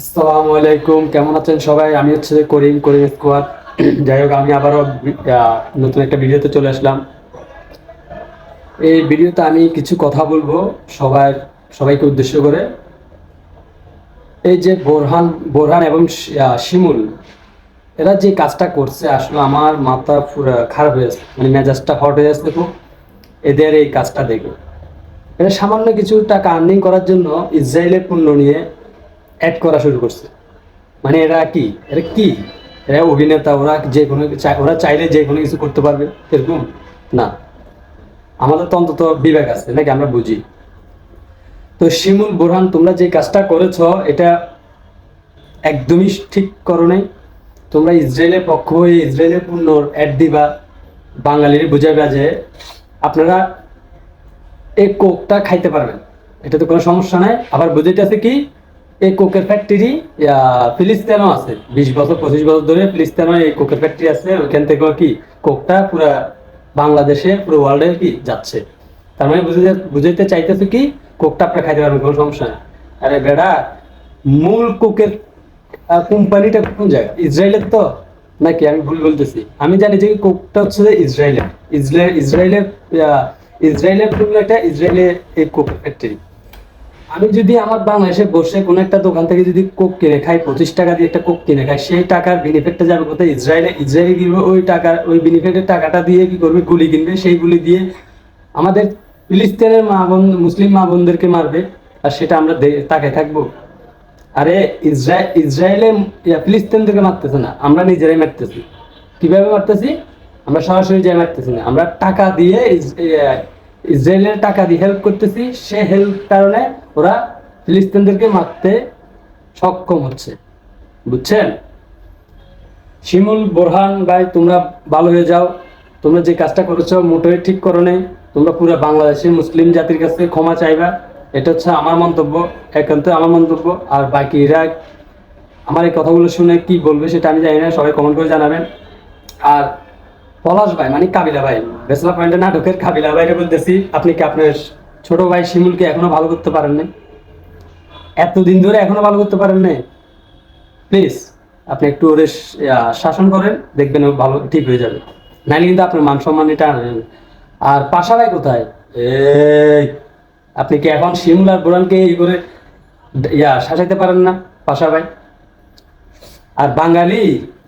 আসসালামু আলাইকুম, কেমন আছেন সবাই? আমি হচ্ছে করিম করিম স্কোয়াড। যাই হোক, আমি আবারও নতুন একটা ভিডিওতে চলে আসলাম। এই ভিডিওতে আমি কিছু কথা বলব সবাই, সবাইকে উদ্দেশ্য করে। এই যে বোরহান বোরহান এবং শিমুল, এরা যে কাজটা করছে, আসলে আমার মাথা খারাপ হয়ে যাচ্ছে। মানে মেজাজটা হট হয়ে যাচ্ছে খুব। এদের এই কাজটা দেখে। এরা সামান্য কিছু টাকা আর্নিং করার জন্য ইসরায়েলের পণ্য নিয়ে অ্যাড করা শুরু করছে। মানে এরা কি? এরা কি? এরা অভিনেতা, ওরা যে কোনো ওরা চাইলে যে কোনো কিছু করতে পারবে, এরকম? না। আমাদের তো অন্তত বিবেক আছে, নাকি আমরা বুঝি? তো শিমুল, বোরহান, তোমরা যে কাজটা করেছ, এটা একদমই ঠিক করো নাই। তোমরা ইসরায়েলের পক্ষ হয়ে ইসরায়েলের পণ্য অ্যাড দিবা, বাঙালির বুঝাইবা যে আপনারা এই কোকটা খাইতে পারবেন। এটা তো কোনো সমস্যা নাই। আবার বুঝাইতেছে কি? এই কোকের ফ্যাক্টরি ফিলিস্তিনও আছে। বিশ বছর, পঁচিশ বছর ধরে ফিলিস্তিনও এই কোকের ফ্যাক্টরি আছে। ওইখান থেকে কি কোকটা পুরো বাংলাদেশে, পুরো ওয়ার্ল্ডে কি যাচ্ছে। তার মানে বুঝাইতে বুঝাইতে চাইতেছে কি, কোকটা আপনারা খাইতে পারবেন, কোনো সমস্যা নেই। আরে বেড়া, মূল কোকের কোম্পানিটা কোন জায়গায় ইসরায়েলের তো? নাকি আমি ভুল বলতেছি? আমি জানি যে কোকটা হচ্ছে ইসরায়েলের। ইসরায়েল, ইসরায়েলের ইসরায়েলের একটা ইসরায়েলের এই কোক ফ্যাক্টরি আমি যদি আমার বাংলাদেশে বসে কোনো একটা দোকান থেকে যদি কোক কিনে খাই, পঁচিশ টাকা দিয়ে একটা কোক কিনে খাই, সেই টাকার বেনিফিটটা যাবে কোথায়? ইসরায়েলে ইসরায়েলে কিনবে ওই টাকার ওই বেনিফিটের টাকাটা দিয়ে কি করবে? গুলি কিনবে। সেই গুলি দিয়ে আমাদের ফিলিস্তিনের মা বোন, মুসলিম মা বোনদেরকে মারবে আর সেটা আমরা তাকায় থাকব। আরে ইসরায়েল ইসরায়েলে ফিলিস্তিনদেরকে মারতেছে না। আমরা নিজেরাই মারতেছি। কীভাবে মারতেছি? আমরা সরাসরি যাই মারতেছি না। আমরা টাকা দিয়ে ইস- ইসরায়েলের টাকা দিয়ে হেল্প করতেছি। সে হেল্প কারণে ওরা ফিলিস্তিনদেরকে মারতে সক্ষম হচ্ছে। বুঝছেন? শিমুল, বোরহান, ভাই, তোমরা ভালো হয়ে যাও। তোমরা যে কাজটা করেছ মোটেই ঠিক করো নাই। তোমরা পুরো বাংলাদেশের মুসলিম জাতির কাছে ক্ষমা চাইবা। এটা হচ্ছে আমার মন্তব্য, একান্ত আমার মন্তব্য। আর বাকিরা আমার এই কথাগুলো শুনে কি বলবে সেটা আমি জানি না, সবাই কমেন্ট করে জানাবেন। আর পলাশ ভাই মানে কাবিলা ভাই, বেসলা পয়েন্টের নাটকের কাবিলা ভাইকে বলতেছি, আপনি কি আপনার ছোট ভাই শিমুলকে এখনও ভালো করতে পারেন নাই এতদিন ধরে এখনও ভালো করতে পারেন নাই প্লিজ, আপনি একটু ওরে শাসন করেন, দেখবেন ভালো, ঠিক হয়ে যাবে। নাহলে কিন্তু আপনার মান সম্মান এটা আর পাশা ভাই কোথায়? এই, আপনি কি এখন শিমুল আর বোরানকে এই করে ইয়া, শাসাইতে পারেন না, পাশা ভাই? আর বাঙালি,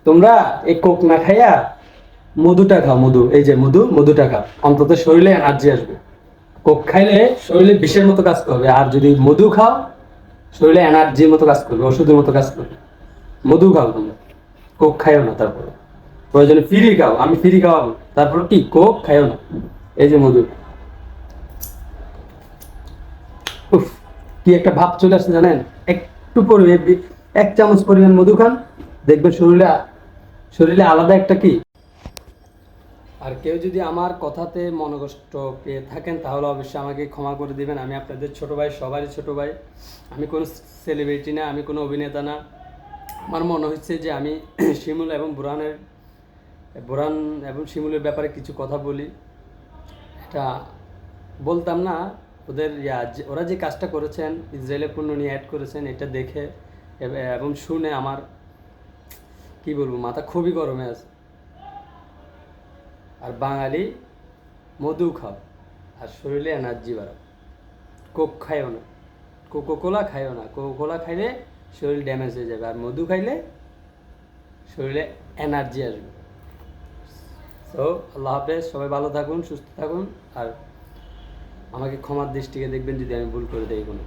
তোমরা এই কোক না খাইয়া মধুটা খাও, মধু, এই যে মধু, মধুটা খাও। অন্তত শরীরে এনার্জি আসবে। কোক খাইলে শরীরে বিষের মতো কাজ করবে, আর যদি মধু খাও, শরীরে এনার্জির মতো কাজ করবে, ওষুধের মতো কাজ করবে। মধু খাও তোমরা, কোক খাইও না তারপরে। প্রয়োজনে ফ্রি খাও, আমি ফ্রি খাওয়াবো। তারপর কি? কোক খাইও না। এই যে মধু। উফ, কি একটা ভাব চলে আসছে জানেন? একটু পরিমাণ, এক চামচ পরিমাণ মধু খান, দেখবেন শরীরে শরীরে আলাদা একটা কি? আর কেউ যদি আমার কথাতে মনকষ্ট পেয়ে থাকেন, তাহলে অবশ্যই আমাকে ক্ষমা করে দিবেন। আমি আপনাদের ছোট ভাই, সবারই ছোট ভাই। আমি কোনো সেলিব্রিটি না, আমি কোনো অভিনেতা না। আমার মনে হচ্ছে যে আমি শিমুল এবং বুরহানের, বুরহান এবং শিমুলের ব্যাপারে কিছু কথা বলি। এটা বলতাম না, ওদের ওরা যে কাজটা করেছেন, ইসরায়েলের পণ্য নিয়ে অ্যাড করেছেন, এটা দেখে এবং শুনে আমার, কি বলব, মাথা খুবই গরমে আছে। বাঙালি মধু খাও, আর শরীরে এনার্জি বাড়াও। কোক খাইও না কোকো কোলা খাইও না কোকো কোলা খাইলে শরীর ড্যামেজ হয়ে যাবে, আর মধু খাইলে শরীরে এনার্জি আসবে। সো আল্লাহ হাফেজ, সবাই ভালো থাকুন, সুস্থ থাকুন, আর আমাকে ক্ষমার দৃষ্টিকে দেখবেন যদি আমি ভুল করে দেই কোনো।